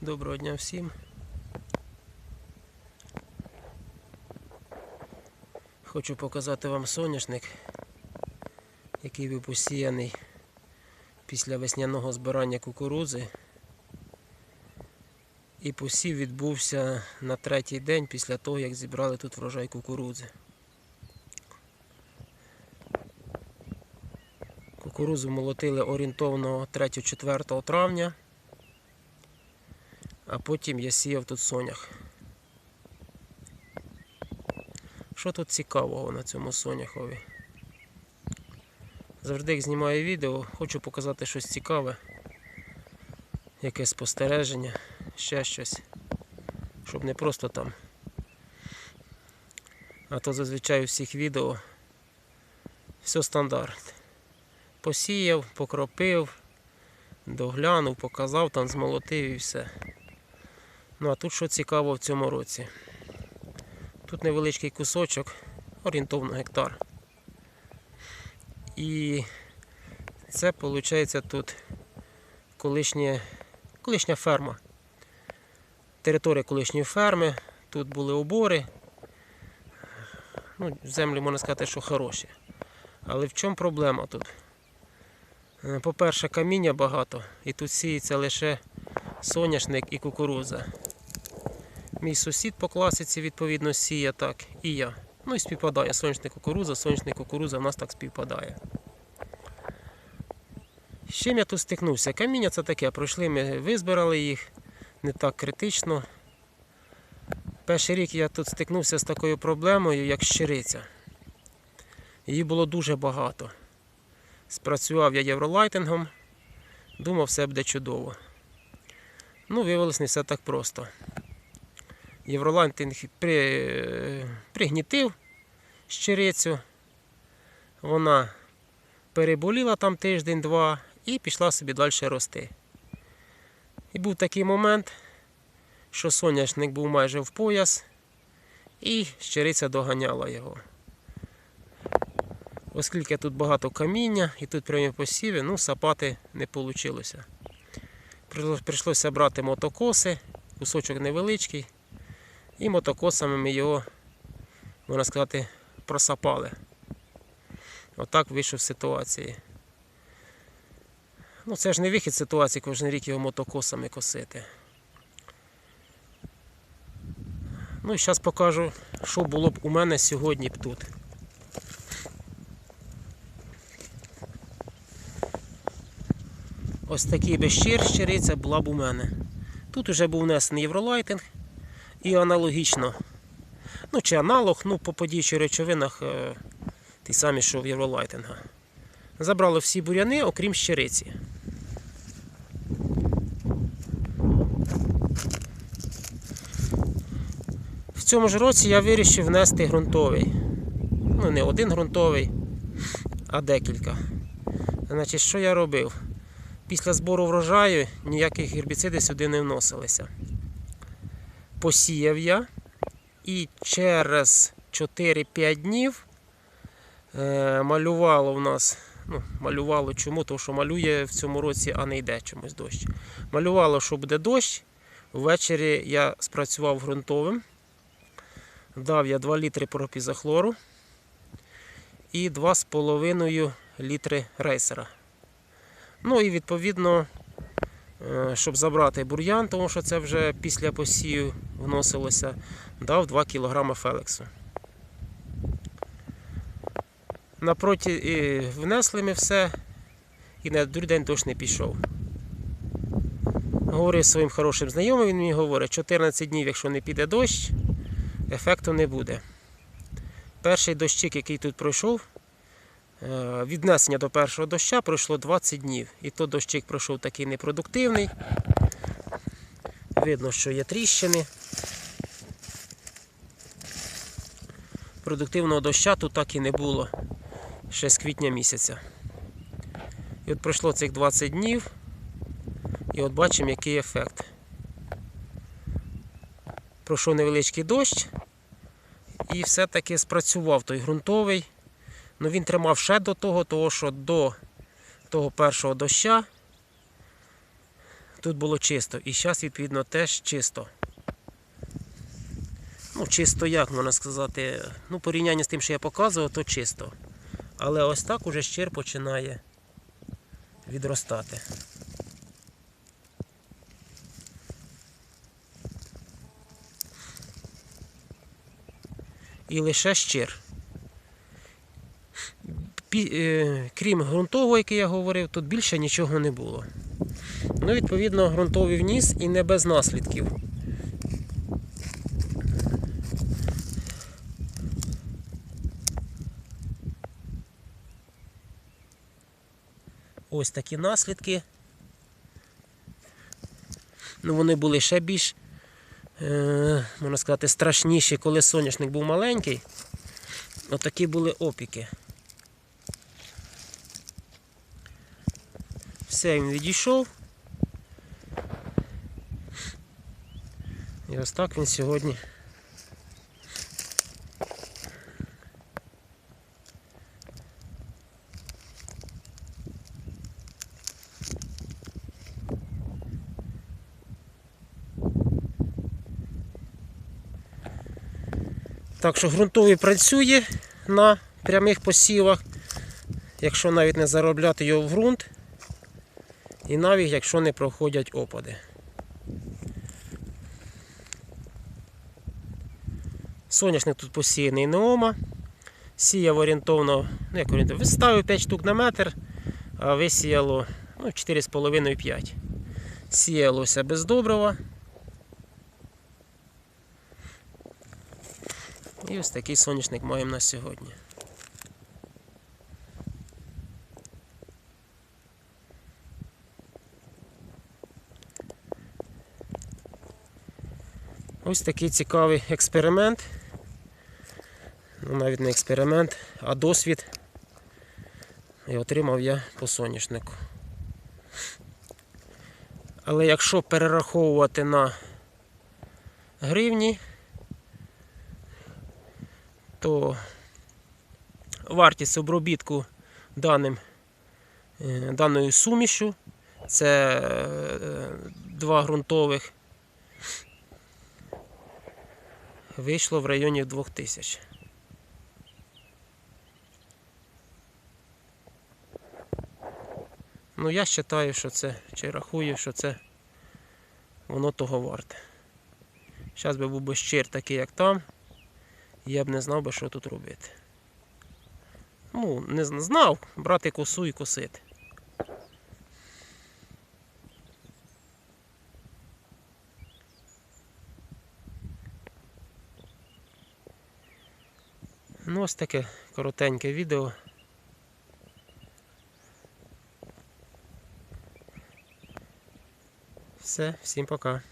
Доброго дня всім. Хочу показати вам соняшник, який був посіяний після весняного збирання кукурудзи. І посів відбувся на третій день після того, як зібрали тут врожай кукурудзи. Кукурудзу молотили орієнтовно 3-4 травня а потім я сіяв тут сонях. Що тут цікавого на цьому соняхові? Завжди як знімаю відео, хочу показати щось цікаве, якесь спостереження, ще щось, щоб не просто там. А то зазвичай у всіх відео все стандарт. Посіяв, покропив, доглянув, показав, там змолотив і все. Ну а тут що цікаво в цьому році. Тут невеличкий кусочок, орієнтовно гектар. І це виходить тут колишнє, колишня ферма. Територія колишньої ферми, тут були обори. Ну, землі можна сказати, що хороші. Але в чому проблема тут? Е, По-перше, каміння багато, і тут сіється лише соняшник і кукурудза. Мій сусід по класиці відповідно сіє так, і я. Ну і співпадає соняшник кукурудза, соняшник кукурудза в нас так співпадає. З чим я тут стикнувся? Каміння це таке, пройшли ми, визбирали їх не так критично. Перший рік я тут стикнувся з такою проблемою, як щириця. Її було дуже багато. Спрацював я євролайтингом, думав, все буде чудово. Ну, виявилось не все так просто. Євролайтинг при, пригнітив щирицю. Вона переболіла там тиждень-два і пішла собі далі рости. І був такий момент, що соняшник був майже в пояс, і щириця доганяла його. Оскільки тут багато каміння і тут прямі посіви, ну, сапати не вийшло. Прийшлося брати мотокоси, кусочок невеличкий, і мотокосами ми його, можна сказати, просапали. Отак вийшов з ситуації. Ну, це ж не вихід ситуації, кожен рік його мотокосами косити. Ну і зараз покажу, що було б у мене сьогодні б тут. Ось такий би щир щириця була б у мене. Тут вже був внесений євролайтинг і аналогічно. Ну, чи аналог, ну, по подіючих речовинах е, ті самі, що в євролайтинга. Забрали всі буряни, окрім щириці. В цьому ж році я вирішив внести ґрунтовий. Ну, не один ґрунтовий, а декілька. Значить, що я робив? Після збору врожаю ніяких гербіцидів сюди не вносилися. Посіяв я і через 4-5 днів е, малювало в нас. Ну, малювало чому? Тому що малює в цьому році, а не йде чомусь дощ. Малювало, що буде дощ. Ввечері я спрацював ґрунтовим. Дав я 2 літри пропізохлору і 2,5 літри рейсера. Ну і відповідно, щоб забрати бур'ян, тому що це вже після посію вносилося, дав 2 кг фелексу. Напроти внесли ми все, і на другий день дощ не пішов. Говорив своїм хорошим знайомим, він мені говорить, 14 днів, якщо не піде дощ, ефекту не буде. Перший дощик, який тут пройшов, Е, Віднесення до першого доща пройшло 20 днів. І то дощик пройшов такий непродуктивний. Видно, що є тріщини. Продуктивного доща тут так і не було ще з квітня місяця. І от пройшло цих 20 днів, і от бачимо, який ефект. Пройшов невеличкий дощ, і все-таки спрацював той ґрунтовий. Ну він тримав ще до того, того що до того першого доща тут було чисто. І зараз, відповідно, теж чисто. Ну, чисто як можна сказати. Ну, порівняння з тим, що я показував, то чисто. Але ось так уже щир починає відростати. І лише щир. Е, крім ґрунтового, який я говорив, тут більше нічого не було. Ну, відповідно, ґрунтовий вніс і не без наслідків. Ось такі наслідки. Ну, вони були ще більш, е, можна сказати, страшніші, коли соняшник був маленький. Отакі були опіки. Все, він відійшов. І ось так він сьогодні. Так що ґрунтовий працює на прямих посівах, якщо навіть не заробляти його в ґрунт, і навіть якщо не проходять опади. Соняшник тут посіяний неома. Сіяв орієнтовно, ну як орієнтовно, виставив 5 штук на метр, а висіяло ну, 4,5-5. Сіялося без добрива. І ось такий соняшник маємо на сьогодні. Ось такий цікавий експеримент. Ну, навіть не експеримент, а досвід. І отримав я по соняшнику. Але якщо перераховувати на гривні, то вартість обробітку даним, е, даною сумішю це е, два ґрунтових вийшло в районі 2000. Ну я вважаю, що це, чи рахую, що це воно того варте. Зараз би був би щир такий, як там, я б не знав би, що тут робити. Ну, не знав брати косу і косити. Ну, ось таке коротеньке відео. Все, всім пока.